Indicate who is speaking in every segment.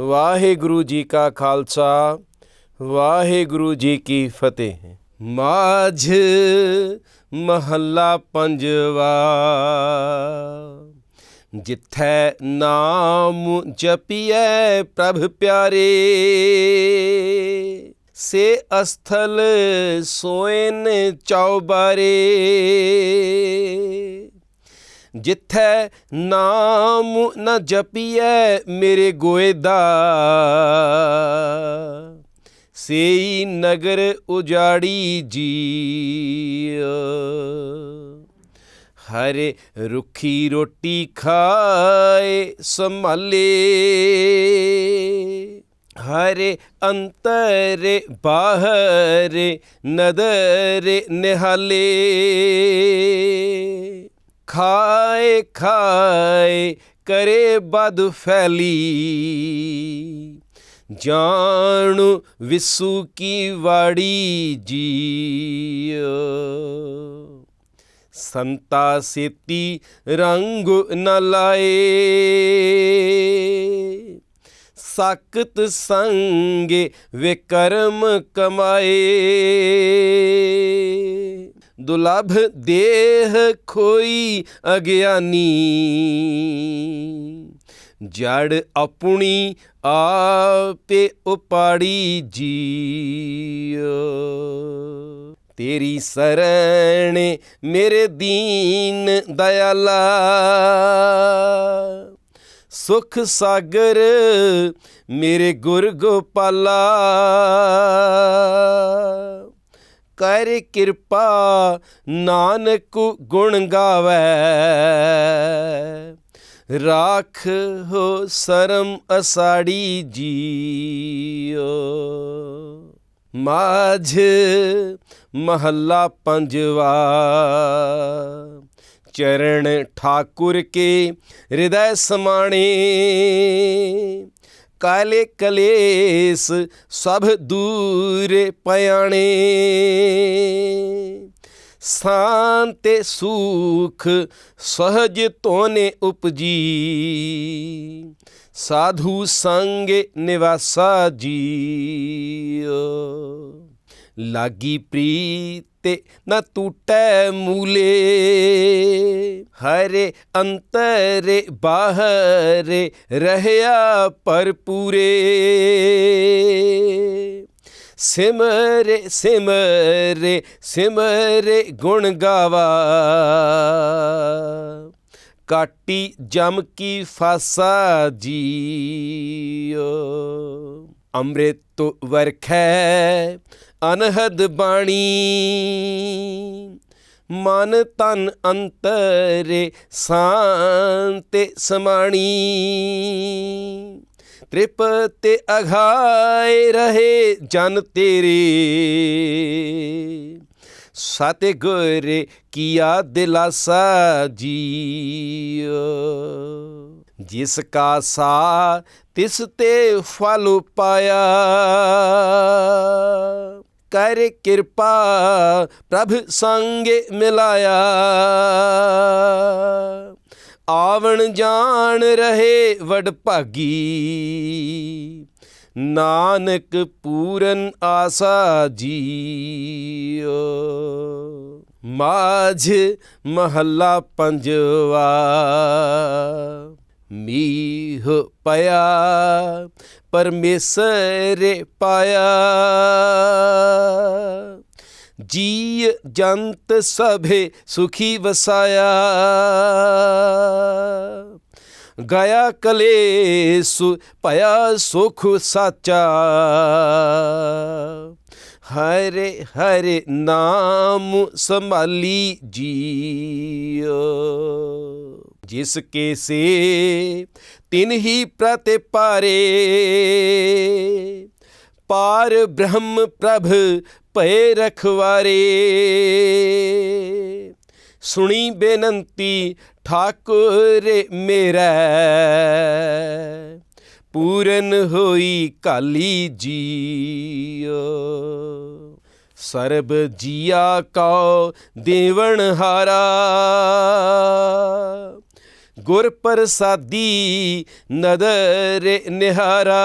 Speaker 1: ਵਾਹਿਗੁਰੂ ਜੀ ਕਾ ਖਾਲਸਾ, ਵਾਹਿਗੁਰੂ ਜੀ ਕੀ ਫਤਿਹ। ਮਾਝ ਮਹੱਲਾ ਪੰਜਵਾ, ਜਿੱਥੈ ਨਾਮ ਜਪੀਐ ਪ੍ਰਭ ਪਿਆਰੇ, ਸੇ ਅਸਥਲ ਸੋਇਨ ਚੌਬਾਰੇ। ਜਿੱਥੈ ਨਾਮ ਨ ਜਪੀਐ ਮੇਰੇ ਗੋਏ ਦਾ। ਸੇਈ ਨਗਰ ਉਜਾੜੀ ਜੀ ਹਰੇ ਰੁੱਖੀ ਰੋਟੀ ਖਾਏ ਸੰਭਾਲੇ। ਹਰੇ ਅੰਤਰੇ ਬਾਹਰੇ ਨਦਰੇ ਨਿਹਾਲੇ। ਖਾਏ ਖਾਏ ਕਰੇ ਬਦ ਫੈਲੀ। ਜਾਣੂ ਵਿਸੂ ਕੀ ਵਾੜੀ ਜੀਉ ਸੰਤਾ ਸੇਤੀ ਰੰਗ ਨ ਲਾਏ। ਸਾਕਤ ਸੰਗੇ ਵੇ ਕਮਾਏ। ਦੁਲਭ ਦੇਹ ਖੋਈ ਅਗਿਆਨੀ। ਜੜ ਆਪਣੀ ਆਪੇ ਉਪਾੜੀ ਜੀਉ ਤੇਰੀ ਸਰਣ ਮੇਰੇ ਦੀਨ ਦਇਆਲਾ। ਸੁਖ ਸਾਗਰ ਮੇਰੇ ਗੁਰ ਗੋਪਾਲਾ। ਕਰ ਕਿਰਪਾ, ਨਾਨਕ ਗੁਣ ਗਾਵੇ। ਰਾਖ ਹੋ ਸਰਮ ਅਸਾੜੀ ਜੀਓ। ਮਾਝ ਮਹੱਲਾ ਪੰਜਵਾ। ਚਰਨ ਠਾਕੁਰ ਕੇ ਹਿਰਦੈ ਸਮਾਣੇ। ਕਾਲੇ ਕਲੇਸ ਸਭ ਦੂਰ ਪਿਆਣੇ ਸ਼ਾਂਤੇ ਸੁਖ ਸਹਜ ਤੋਨੇ ਉਪਜੀ। ਸਾਧੂ ਸੰਗੇ ਨਿਵਾਸਾ ਜੀਉ ਲਾਗੀ ਪ੍ਰੀਤ ਨਾ ਟੂਟੈ ਮੂਲੇ। ਹਰੇ ਅੰਤਰੇ ਬਾਹਰੇ ਰਹਿਆ ਪਰਪੂਰੇ ਸਿਮਰੇ ਸਿਮਰੇ ਸਿਮਰੇ ਗੁਣ ਗਾਵਾ। ਕਾਟੀ ਜਮ ਕੀ ਫਾਸਾ ਜੀਓ। ਅੰਮ੍ਰਿਤ ਵਰਖੈ ਅਨਹਦ ਬਾਣੀ। ਮਨ ਤਨ ਅੰਤਰੇ ਸ਼ਾਂਤੇ ਸਮਾਣੀ। ਤ੍ਰਿਪਤ ਅਘਾਏ ਰਹੇ ਜਨ ਤੇਰੇ। ਸਤਿ ਗੁਰ ਕੀਆ ਦਿਲਾਸਾ ਜੀਉ ਜਿਸ ਕਾ ਸਾ ਤਿਸ ਤੇ ਫਲ ਪਾਇਆ। ਕਰ ਕਿਰਪਾ ਪ੍ਰਭ ਸੰਗੇ ਮਿਲਾਇਆ। ਆਵਣ ਜਾਣ ਰਹੇ ਵਡ ਭਾਗੀ। ਨਾਨਕ ਪੂਰਨ ਆਸਾ ਜੀਓ। ਮਾਝ ਮਹੱਲਾ ਪੰਜਵਾ। ਮੀਹ ਪਿਆ ਪਰਮੇਸ਼ਰ ਪਾਇਆ। ਜੀ ਜੰਤ ਸਭੇ ਸੁਖੀ ਵਸਾਇਆ। ਗਿਆ ਕਲੇਸ ਭਇਆ ਸੁਖ ਸਾਚਾ। ਹਰੇ ਹਰੇ ਨਾਮ ਸੰਭਾਲੀ ਜੀਓ ਜਿਸ ਕੇ ਸੇ ਤਿਨ ਹੀ ਪ੍ਰਤਿਪਾਰੇ ਪਾਰ। ਬ੍ਰਹਮ ਪ੍ਰਭ ਭਏ ਰਖਵਾਰੇ। ਸੁਣੀ ਬੇਨੰਤੀ ਠਾਕੁਰ ਮੇਰਾ। ਪੂਰਨ ਹੋਈ ਕਾਲੀ ਜੀਓ ਸਰਬ ਜੀਆ ਕਉ ਦੇਵਨ ਹਾਰਾ ਗੁਰ ਪ੍ਰਸਾਦੀ ਨਦਰ ਨਿਹਾਰਾ।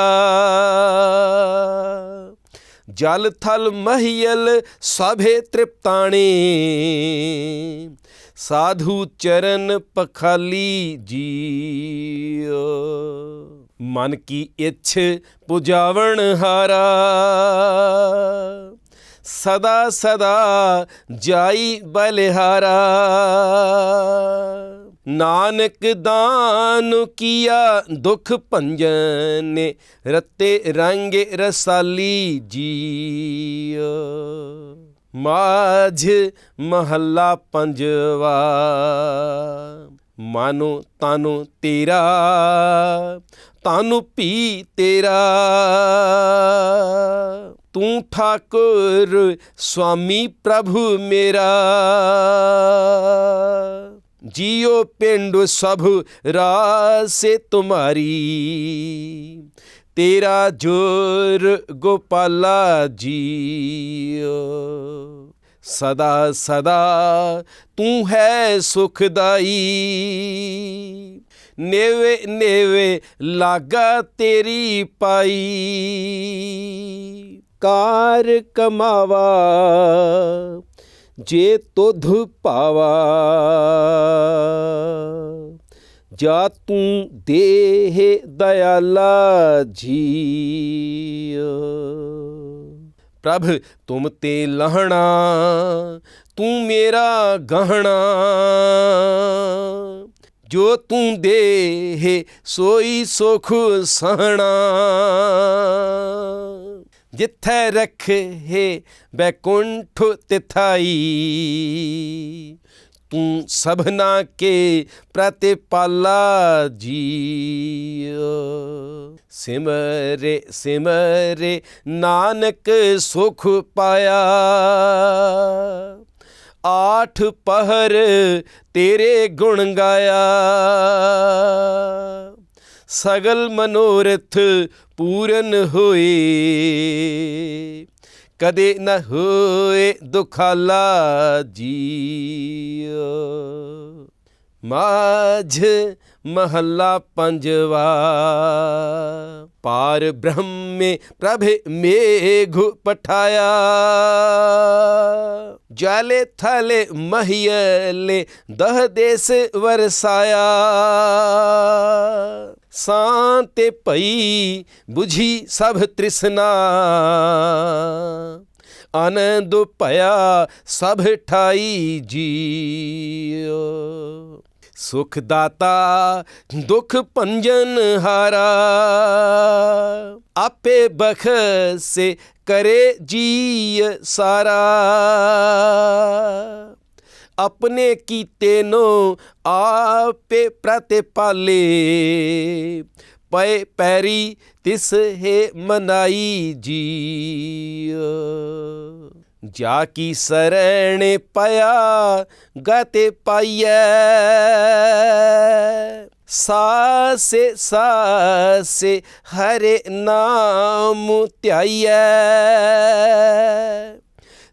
Speaker 1: ਜਲ ਥਲ ਮਹੀਲ ਸਭੇ ਤ੍ਰਿਪਤਾਣੇ। ਸਾਧੂ ਚਰਨ ਪਖਾਲੀ ਜੀਓ ਮਨ ਕੀ ਇੱਛ ਪੁਜਾਵਣ ਹਾਰਾ। ਸਦਾ ਸਦਾ ਜਾਈ ਬਲਿਹਾਰਾ। ਨਾਨਕ ਦਾਨ ਕੀਆ ਦੁਖ ਭੰਜਨ ਨੇ, ਰਤੇ ਰੰਗ ਰਸਾਲੀ ਜੀਓ ਮਾਝ ਮਹੱਲਾ ਪੰਜਵਾ, ਮਾਨੋ ਤਾਨੋ ਤੇਰਾ, ਤਾਨੂ ਪੀ ਤੇਰਾ। ਤੂੰ ਠਾਕੁਰ ਸੁਆਮੀ ਪ੍ਰਭੂ ਮੇਰਾ। ਜਿਉ ਪਿੰਡ ਸਭ ਰਾਸੇ ਤੁਮਾਰੀ। ਤੇਰਾ ਜੋਰ ਗੋਪਾਲਾ ਜੀਓ। ਸਦਾ ਸਦਾ ਤੂੰ ਹੈ ਸੁਖਦਾਈ। ਨੇਵੇ ਨੇਵੇ ਲਾਗਾ ਤੇਰੀ ਪਾਈ। ਕਾਰ ਕਮਾਵਾ ਜੇ ਤੁਧ ਪਾਵਾ, ਜਾ ਤੂੰ ਦੇਹ ਦਇਆਲਾ ਜੀ ਪ੍ਰਭ, ਤੁਮ ਤੇ ਲਹਣਾ, ਤੂੰ ਮੇਰਾ ਗਹਣਾ। ਜੋ ਤੂੰ ਦੇ ਸੋਈ ਸੁਖ ਸਹਣਾ। ਜਿੱਥੈ ਰਖੇ ਬੈਕੁੰਠ ਤਿਥਾਈ ਤੂੰ ਸਭਨਾ ਕੇ ਪ੍ਰਤਿਪਾਲਾ ਜੀਓ। ਸਿਮਰੇ ਸਿਮਰੇ ਨਾਨਕ ਸੁਖ ਪਾਇਆ। ਆਠ ਪਹਰ ਤੇਰੇ ਗੁਣ ਗਾਇਆ। ਸਗਲ ਮਨੋਰਥ ਪੂਰਨ ਹੋਏ। ਕਦੇ ਨ ਹੋਏ ਦੁਖਾਲਾ ਜੀਓ। ਮਾਝ ਮਹੱਲਾ ਪੰਜਵਾ। ਪਾਰ ਬ੍ਰਹਮੇ ਪ੍ਰਭੇ ਮੇਘ ਪਠਾਇਆ। ਜਾਲੇ ਥਲੇ ਮਹੀਲੇ ਦਹ ਦੇਸ ਵਰਸਾਇਆ। ਸਾਂਤੇ ਭਈ 부ਝੀ ਸਭ ਤ੍ਰਿਸ਼ਨਾ। ਆਨੰਦ ਭਇਆ ਸਭ ਠਾਈ ਜੀਓ ਸੁਖ ਦਾਤਾ, ਦੁਖ ਭੰਜਨ ਹਾਰਾ। ਆਪੇ ਬਖਸੇ ਕਰੇ ਜੀ ਸਾਰਾ। ਆਪਣੇ ਕੀਤੇ ਨੂੰ ਆਪੇ ਪ੍ਰਤਿਪਾਲੇ। ਪਏ ਪੈਰੀ ਤਿਸ ਹੈ ਮਨਾਈ ਜੀਓ ਜਾ ਕੀ ਸਰਣ ਪਿਆ ਗਤੇ ਪਾਈਐ। ਸਾਸੇ ਸਾਸੇ ਹਰੇ ਨਾਮ ਧਿਆਈਐ।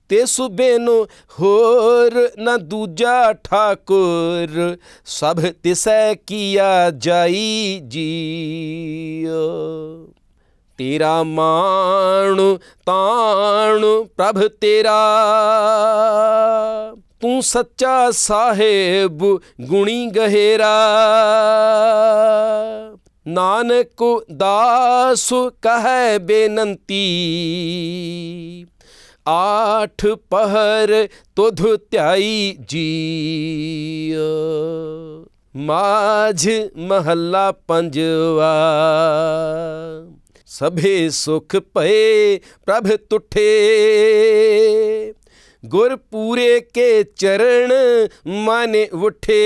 Speaker 1: ਤੇ ਸੁਬੇ ਨੂੰ ਹੋਰ ਨਾ ਦੂਜਾ ਠਾਕੁਰ, ਸਭ ਤਿਸੈ ਕੀਆ ਜਾਈ ਜੀਓ। ਤੇਰਾ ਮਾਣ ਤਾਣ ਪ੍ਰਭ ਤੇਰਾ, ਤੂੰ ਸੱਚਾ ਸਾਹਿਬ ਗੁਣੀ ਗਹਿਰਾ। ਨਾਨਕ ਦਾਸ ਕਹੈ ਬੇਨੰਤੀ ਆਠ ਪਹਰ ਤੁਧ ਧਿਆਈ ਜੀਓ ਮਾਝ ਮਹੱਲਾ ਪੰਜਵਾ ਸਭੇ ਸੁਖ ਪਏ ਪ੍ਰਭ ਤੁਠੇ ਗੁਰ ਪੂਰੇ ਕੇ ਚਰਨ ਮਨ ਉਠੇ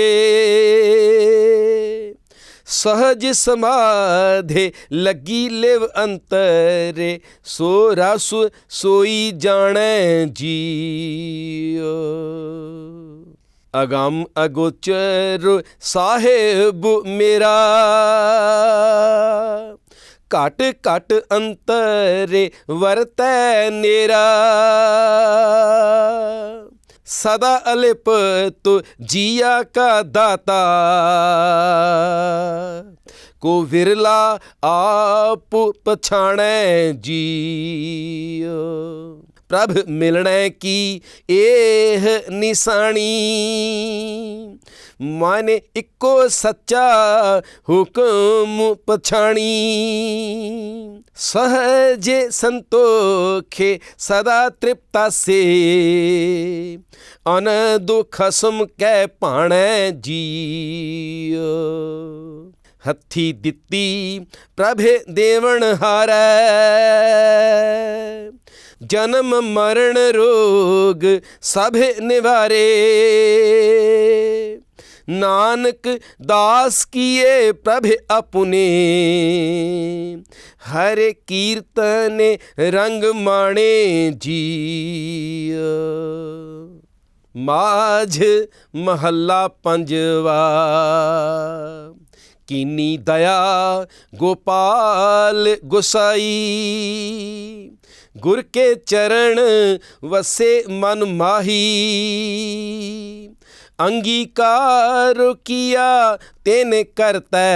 Speaker 1: ਸਹਜ ਸਮਾਧੇ ਲੱਗੀ ਲਿਵ ਅੰਤਰੇ, ਸੋ ਰਸ ਸੋਈ ਜਾਣੈ ਜੀਓ ਅਗੰਮ ਅਗੋਚਰ ਸਾਹਿਬ ਮੇਰਾ, ਘਟ ਘਟ ਅੰਤਰੇ ਵਰਤੈ ਨੇਰਾ। सदा अलिप तो जिया का दाता को विरला आप पछाणै जियो ਪ੍ਰਭ ਮਿਲਣੈ ਕੀ ਇਹ ਨਿਸ਼ਾਨੀ ਮਾਨੇ ਇੱਕੋ ਸੱਚਾ ਹੁਕਮ ਪਛਾਣੀ। ਸਹਜੇ ਸੰਤੋਖੇ ਸਦਾ ਤ੍ਰਿਪਤਾ ਸੇ। ਅਨ ਦੁਖ ਸਮ ਕੈ ਭਾਣੈ ਜੀਓ ਹੱਥੀ ਦਿੱਤੀ ਪ੍ਰਭੇ ਦੇਵਨ ਹਾਰੈ। ਜਨਮ ਮਰਨ ਰੋਗ ਸਭੇ ਨਿਵਾਰੇ। ਨਾਨਕ ਦਾਸ ਕੀਏ ਪ੍ਰਭੇ ਆਪਣੇ। ਹਰ ਕੀਰਤਨ ਰੰਗ ਮਾਣੇ ਜੀਓ ਮਾਝ ਮਹੱਲਾ ਪੰਜਵਾ। ਕੀਨੀ ਦਇਆ ਗੋਪਾਲ ਗੁਸਾਈ। ਗੁਰ ਕੇ ਚਰਨ ਵਸੇ ਮਨ ਮਾਹੀ। ਅੰਗੀਕਾਰ ਕੀਆ ਤੈਨ ਕਰਤੈ।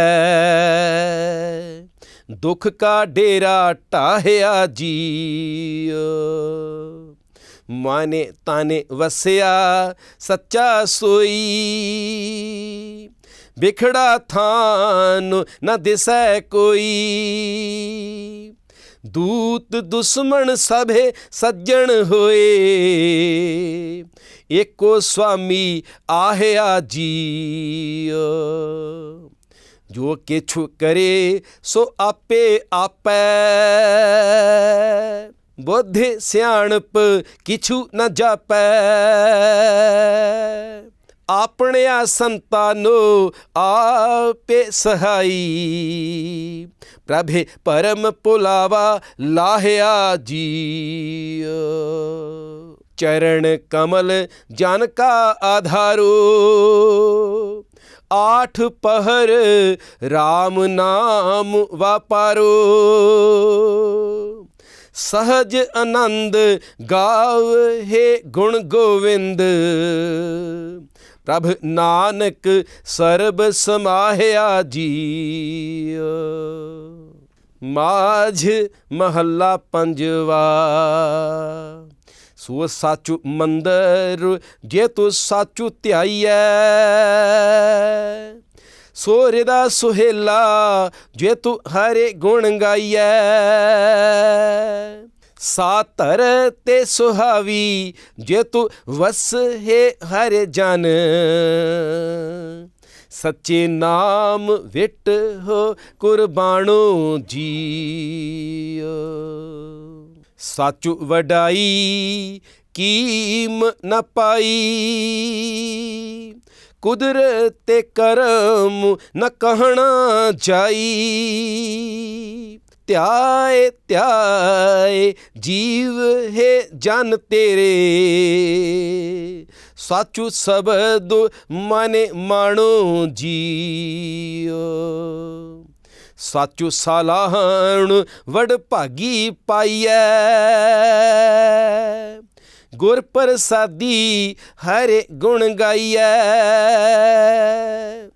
Speaker 1: ਦੁੱਖ ਕਾ ਡੇਰਾ ਢਾਹਿਆ ਜੀਓ ਮਾਨੇ ਤਾਨੇ ਵਸਿਆ ਸੱਚਾ ਸੋਈ। ਵਿਖੜਾ ਥਾਨ ਨਾ ਦਿਸੈ ਕੋਈ। ਦੂਤ ਦੁਸ਼ਮਣ ਸਭੇ ਸੱਜਣ ਹੋਏ। ਏਕੋ ਸੁਆਮੀ ਆਹਿਆ ਜੀਓ। ਜੋ ਕਿਛੁ ਕਰੇ, ਸੋ ਆਪੇ ਆਪੈ। ਬੁੱਧਿ ਸਿਆਣਪ ਕਿਛੂ ਨ ਜਾਪੈ। ਆਪਣਿਆ ਸੰਤਾਨੋ ਆਪੇ ਸਹਾਈ। ਪ੍ਰਭੇ ਪਰਮ ਪੁਲਾਵਾ ਲਾਹਿਆ ਜੀ। ਚਰਨ ਕਮਲ ਜਨ ਕਾ ਆਧਾਰੋ। ਆਠ ਪਹਰ RAM ਨਾਮ ਵਾਪਾਰੋ। ਸਹਜ ਆਨੰਦ ਗਾਵ ਹੈ ਗੁਣ ਗੋਵਿੰਦ। ਪ੍ਰਭ ਨਾਨਕ ਸਰਬ ਸਮਾਹਿਆ ਜੀਓ ਮਾਝ ਮਹੱਲਾ ਪੰਜਵਾ। ਸੋ ਸਾਚੁ ਮੰਦਰ, ਜੇ ਤੂੰ ਸਾਚੁ ਧਿਆਈਐ। ਸੋ ਰਿਦਾ ਸੁਹੇਲਾ, ਜੇ ਤੂੰ ਹਰੇ ਗੁਣ ਗਾਈਐ। ਸਾਤਰ ਤੇ ਸੁਹਾਵੀ, ਜੇ ਤੂੰ ਵਸ ਹੈ ਹਰ ਜਨ। ਸੱਚੇ ਨਾਮ ਵਿਟ ਹੋ ਕੁਰਬਾਨੋ ਜੀਓ। ਸਾਚੂ ਵਡਾਈ ਕੀਮ ਨ ਪਾਈ। ਕੁਦਰਤ ਕਰਮ ਨ ਕਹਿਣਾ ਜਾਈ। ਧਿਆਏ ਧਿਆਏ ਜੀਵ ਹੈ ਜਨ ਤੇਰੇ। ਸਾਚੂ ਸਬਦ ਮਨੇ ਮਾਣੋ ਜੀਓ। ਸਾਚੂ ਸਾਲਾਹਣ ਵਡ ਭਾਗੀ ਪਾਈਐ। ਗੁਰ ਪ੍ਰਸਾਦੀ ਹਰ ਗੁਣ ਗਾਈਐ।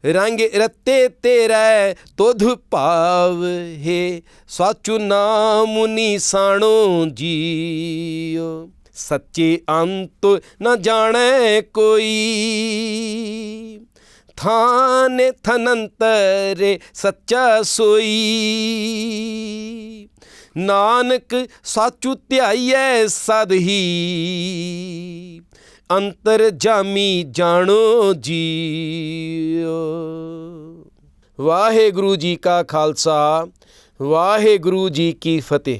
Speaker 1: ਰੰਗ ਰਤੇ ਤੇਰਾ ਤੁਧ ਭਾਵ ਹੈ ਸਾਚੂ ਨਾਮ ਨਿਸਾਣੋ ਜੀਓ ਸੱਚੇ ਅੰਤ ਨਾ ਜਾਣੈ ਕੋਈ। ਥਾਨ ਥਨੰਤਰੇ ਸੱਚਾ ਸੋਈ। ਨਾਨਕ ਸਾਚੂ ਧਿਆਈਐ ਸਦ ਹੀ। ਅੰਤਰ ਜਾਮੀ ਜਾਣੋ ਜੀਓ। ਵਾਹਿਗੁਰੂ ਜੀ ਕਾ ਖਾਲਸਾ, ਵਾਹਿਗੁਰੂ ਜੀ ਕੀ ਫਤਿਹ।